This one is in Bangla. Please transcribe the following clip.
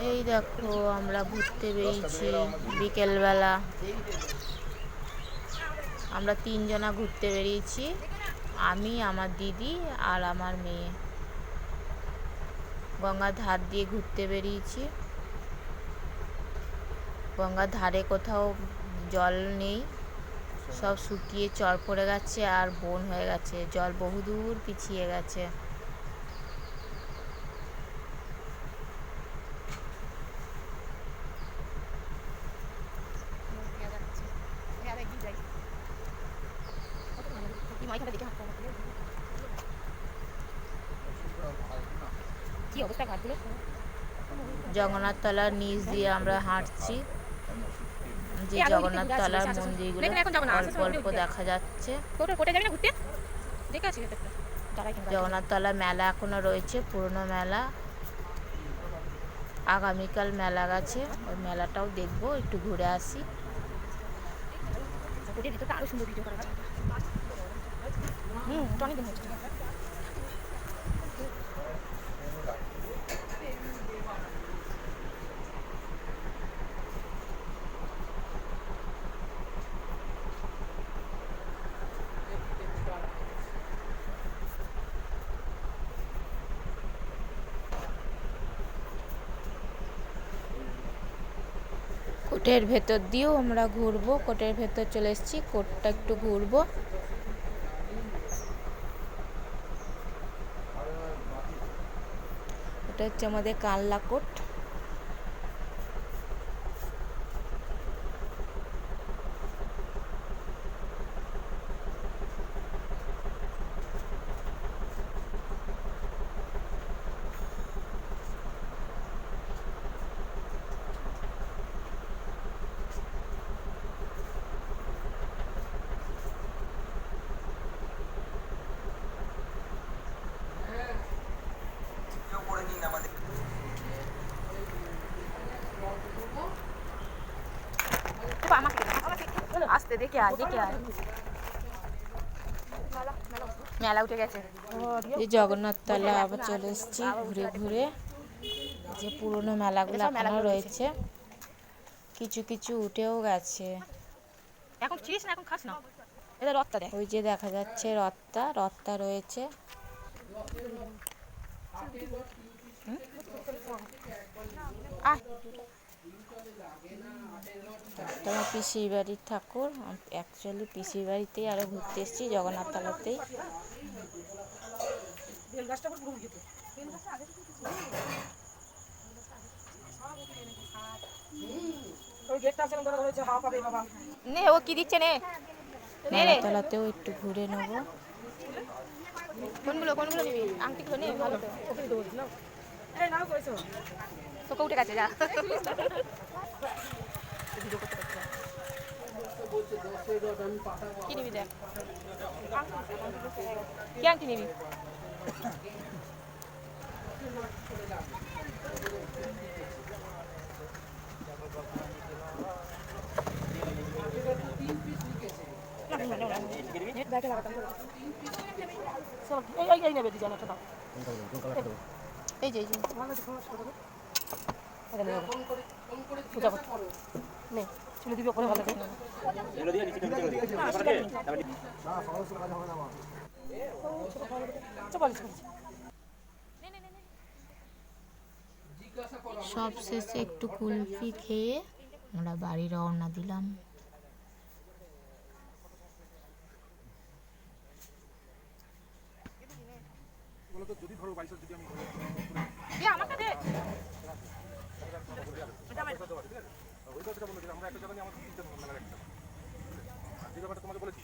এই দেখো, আমরা ঘুরতে বেরিয়েছি বিকেলবেলা। আমরা তিনজনা ঘুরতে বেরিয়েছি, আমি, আমার দিদি আর আমার মেয়ে। গঙ্গার ধার দিয়ে ঘুরতে বেরিয়েছি। গঙ্গার ধারে কোথাও জল নেই, সব শুকিয়ে চর পড়ে গেছে আর বন হয়ে গেছে। জল বহুদূর পিছিয়ে গেছে। জগন্নাথ তলার নিচ দিয়ে আমরা হাঁটছি। যে জগন্নাথ তলার। মন্দিরগুলো অল্প অল্প দেখা যাচ্ছে। জগন্নাথ তলার মেলা এখনও রয়েছে পুরনো মেলা। আগামীকাল মেলা গেছে ওই মেলাটাও দেখব একটু ঘুরে আসি। ভিডিও করা হুম কোটের ভেতর দিয়েও আমরা ঘুরবো কোটের ভেতর চলে এসেছি কোটটা একটু ঘুরবো। এটা হচ্ছে আমাকে আসতে দেখে আয় দেখে আয় মেলা উঠে গেছে যে জগন্নাথ তলা আবার চলে এসেছি ঘুরে ঘুরে। যে পুরনো মেলাগুলো এখনও রয়েছে। কিছু কিছু উঠেও গেছে। এখন ছিলিস না এখন খাস না। এটা রথটা দেখ। ওই যে দেখা যাচ্ছে রথটা রথটা রয়েছে। আয় তোমার পিসির বাড়ির ঠাকুর। অ্যাকচুয়ালি পিসির বাড়িতেই আরও ঘুরতে এসেছি জগন্নাথ তলাতেই। নে ও কি দিচ্ছে নে। তলাতেও একটু ঘুরে নেব। কোনগুলো কোনগুলো নিবি? আংটিগুলো নে ভালো তো তোকে উঠে গেছে যা। কি নিবি দেখ কি আংটি নিবি এই যে এই যে পূজা কর নে চলে দিবি ওপরে ভালো করে চল চল সব শেষে একটু কুলফি খেয়ে আমরা বাড়ি রওনা দিলাম। আমাকে দে। আমরা একটা জায়গা জায়গায় আমাদের তিনটে মেলা একটা যে ব্যাপারটা তোমাকে বলেছি